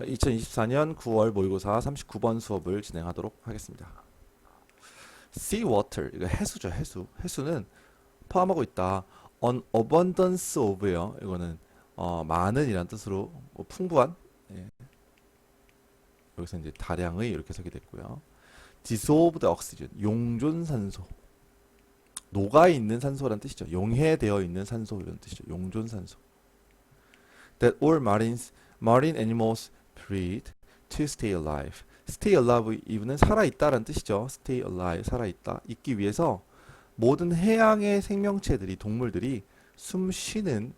2024년 9월 모의고사 39번 수업을 진행하도록 하겠습니다. sea water 이거 해수죠 해수 해수는 포함하고 있다. an abundance of요 이거는 어, 많은이란 뜻으로 뭐 풍부한 예. 여기서 이제 다량의 이렇게 쓰게 됐고요. dissolved oxygen 용존 산소 녹아 있는 산소란 뜻이죠. 용해되어 있는 산소 이런 뜻이죠. 용존 산소. That all marines marine animals breathe to stay alive. stay alive 이분은 살아 있다라는 뜻이죠. stay alive 살아 있다. 있기 위해서 모든 해양의 생명체들이 동물들이 숨 쉬는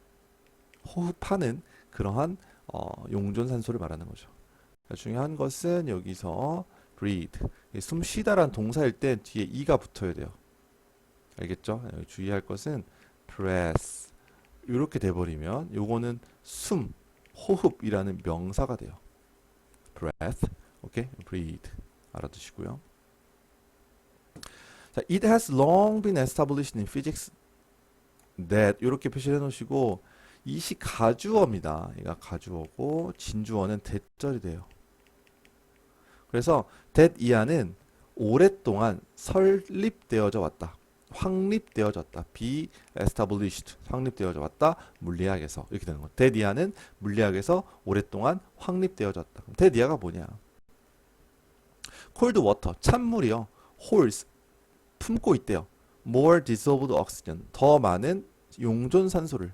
호흡하는 그러한 어, 용존 산소를 말하는 거죠. 중요한 것은 여기서 breathe 숨 쉬다란 동사일 때 뒤에 이가 붙어야 돼요. 알겠죠? 주의할 것은 breath 이렇게 돼버리면 요거는 숨, 호흡이라는 명사가 돼요. Breath, 오케이, breathe 알아두시고요. 자, it has long been established in physics that 이렇게 표시를 해 놓으시고 이 시 가주어입니다. 얘가 가주어고 진주어는 대절이 돼요. 그래서 that 이하는 오랫동안 설립되어져 왔다. 확립되어졌다. be established. 확립되어져 왔다. 물리학에서 이렇게 되는 거. 이하는 물리학에서 오랫동안 확립되어졌다. 그럼 이하가 뭐냐? cold water 찬물이요. holds 품고 있대요. more dissolved oxygen 더 많은 용존 산소를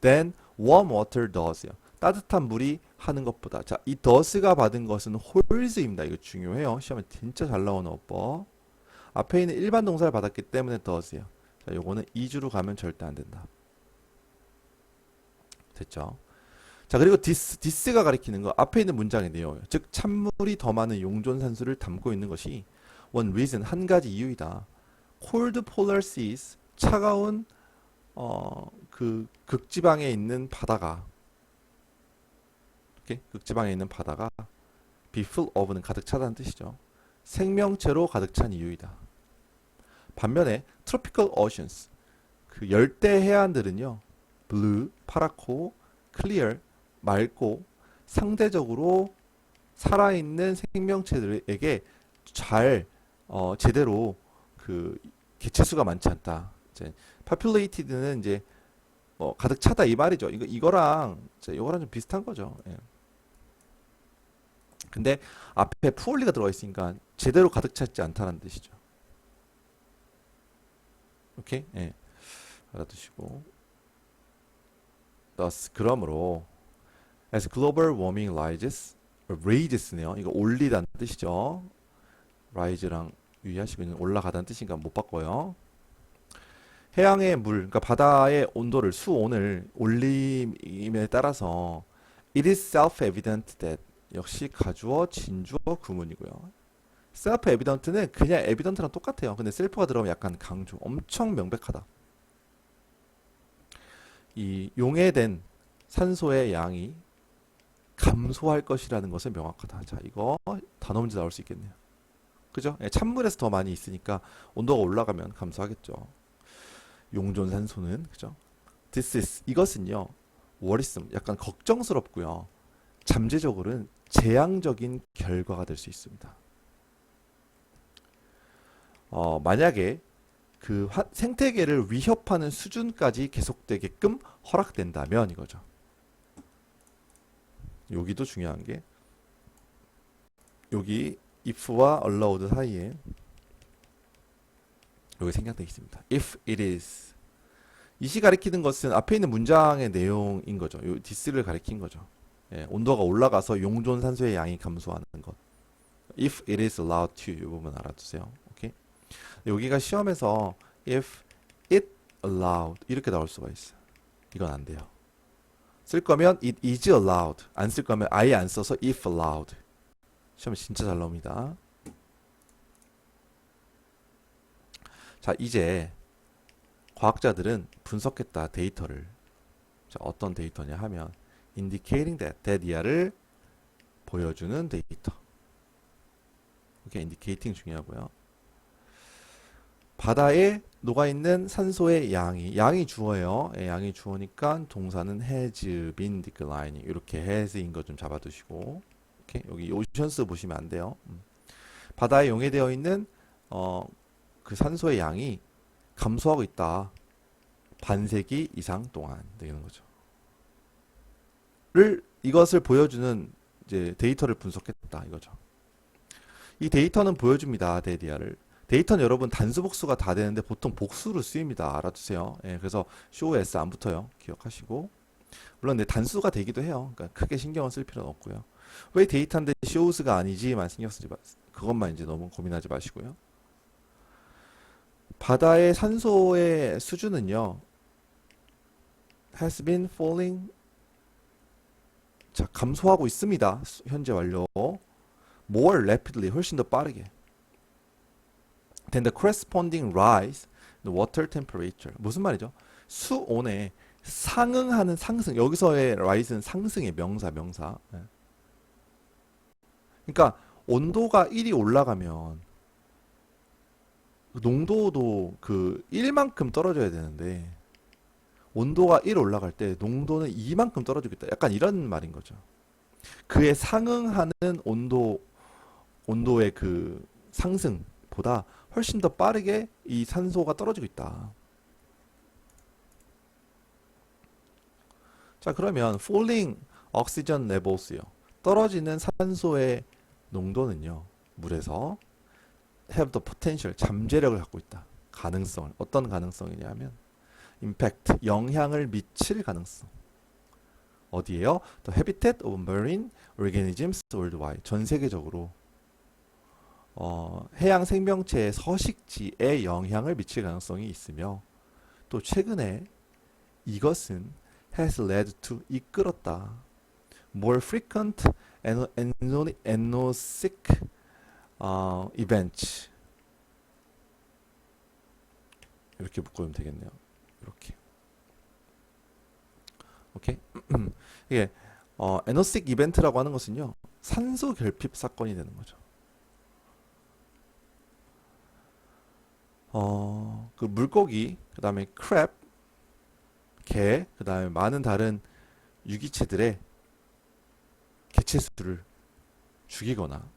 than warm water does요. 따뜻한 물이 하는 것보다 자, 이 does가 받은 것은 holds입니다. 이거 중요해요. 시험에 진짜 잘 나오는 어법. 앞에 있는 일반 동사를 받았기 때문에 does요. 자, 요거는 이주로 가면 절대 안 된다. 됐죠? 자, 그리고 this, this가 가리키는 거 앞에 있는 문장의 내용이에요. 즉 찬물이 더 많은 용존 산소를 담고 있는 것이 one reason 한 가지 이유이다. cold polar seas 차가운 어, 그 극지방에 있는 바다가 이렇게 극지방에 있는 바다가 be full of는 가득 차다는 뜻이죠. 생명체로 가득 찬 이유이다. 반면에 tropical oceans 그 열대 해안들은요. blue 파랗고 clear 맑고 상대적으로 살아있는 생명체들에게 잘 어, 제대로 그 개체수가 많지 않다. 이제 populатed는 이제 어, 가득 차다 이 말이죠. 이거 이거랑 이거랑 좀 비슷한 거죠. 예. 근데 앞에 푸얼리가 들어가 있으니까 제대로 가득 찼지 않다는 뜻이죠. 오케이? 예. 알아두시고. thus 그러므로 as global warming rises rages네요. 이거 올리다는 뜻이죠. rise랑 유의하시고 있는 올라가다는 뜻인가 못 바꿔요. 해양의 물, 그러니까 바다의 온도를 수온을 올림에 따라서 it is self-evident that 역시 가주어, 진주어, 구문이고요. self-evident는 그냥 evident랑 똑같아요. 근데 self가 들어가면 약간 강조, 엄청 명백하다. 이 용해된 산소의 양이 감소할 것이라는 것은 명확하다. 자, 이거 단어 문제 나올 수 있겠네요. 그죠? 예, 찬물에서 더 많이 있으니까 온도가 올라가면 감소하겠죠. 용존 산소는 그죠? This is 이것은요. worrisome 약간 걱정스럽고요. 잠재적으로는 재앙적인 결과가 될 수 있습니다. 어, 만약에 그 화- 생태계를 위협하는 수준까지 계속되게끔 허락된다면 이거죠. 여기도 중요한 게 여기 if와 allowed 사이에 여기 생략되어 있습니다. If it is 이 시 가리키는 것은 앞에 있는 문장의 내용인 거죠. 요 this를 가리킨 거죠. 예, 온도가 올라가서 용존 산소의 양이 감소하는 것. If it is allowed to 이 부분 알아두세요. 오케이. 여기가 시험에서 if it allowed 이렇게 나올 수가 있어요. 이건 안 돼요. 쓸 거면 it is allowed. 안 쓸 거면 아예 안 써서 if allowed. 시험에 진짜 잘 나옵니다. 자, 이제 과학자들은 분석했다 데이터를. 자, 어떤 데이터냐 하면 indicating that 데디아를 보여주는 데이터. 이렇게 indicating 중요하고요. 바다에 녹아있는 산소의 양이 양이 주어예요. 예, 양이 주어니까 동사는 has been declining 이렇게 has인 거 좀 잡아두시고 이렇게 여기 오션스 보시면 안 돼요. 음. 바다에 용해되어 있는 어, 그 산소의 양이 감소하고 있다. 반세기 이상 동안 되는 거죠. 를 이것을 보여주는 이제 데이터를 분석했다 이거죠. 이 데이터는 보여줍니다. 데디아를. 데이터는 여러분 단수 복수가 다 되는데 보통 복수로 쓰입니다. 알아두세요. 예, 그래서 show s 안 붙어요. 기억하시고. 물론 내 단수가 되기도 해요. 그러니까 크게 신경을 쓸 필요는 없고요. 왜 데이터인데 shows가 아니지만 신경 쓰지 마. 그것만 이제 너무 고민하지 마시고요. 바다의 산소의 수준은요. has been falling 자, 감소하고 있습니다. 수- 현재 완료. more rapidly 훨씬 더 빠르게. then the corresponding rise in water temperature 무슨 말이죠? 수온에 상응하는 상승 여기서의 rise는 상승의 명사 명사. 예. 그러니까 온도가 1이 올라가면 농도도 그 1만큼 떨어져야 되는데 온도가 1 올라갈 때 농도는 2만큼 떨어지겠다. 약간 이런 말인 거죠. 그에 상응하는 온도 온도의 그 상승보다 훨씬 더 빠르게 이 산소가 떨어지고 있다. 자, 그러면 falling oxygen levels요. 떨어지는 산소의 농도는요. 물에서 have the potential 잠재력을 갖고 있다. 가능성을 어떤 가능성이냐면 impact 영향을 미칠 가능성. 어디에요? The habitat of marine organisms worldwide 전 세계적으로 어, 해양 생명체의 서식지에 영향을 미칠 가능성이 있으며 또 최근에 이것은 has led to 이끌었다. more frequent ano- ano- anosmic 어, events 이렇게 묶으면 되겠네요. 이렇게 오케이 이게 어, 에노식 이벤트라고 하는 것은요 산소 결핍 사건이 되는 거죠. 어, 그 물고기, 그 다음에 크랩, 개, 그 다음에 많은 다른 유기체들의 개체수를 죽이거나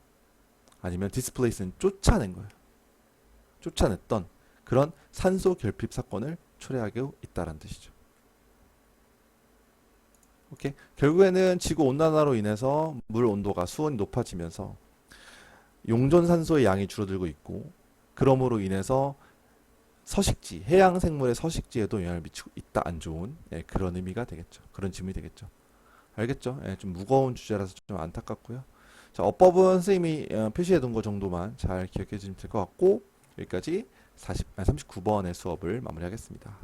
아니면 디스플레이스는 쫓아낸 거예요. 쫓아냈던 그런 산소 결핍 사건을 초래하고 있다는 뜻이죠. 오케이. 결국에는 지구 온난화로 인해서 물 온도가 수온이 높아지면서 용존 산소의 양이 줄어들고 있고 그러므로 인해서 서식지, 해양 생물의 서식지에도 영향을 미치고 있다 안 좋은 예, 그런 의미가 되겠죠. 그런 질문이 되겠죠. 알겠죠? 예, 좀 무거운 주제라서 좀 안타깝고요. 자, 어법은 선생님이 어, 표시해 둔 거 정도만 잘 기억해 주시면 될 것 같고 여기까지 40, 아, 39번의 수업을 마무리하겠습니다.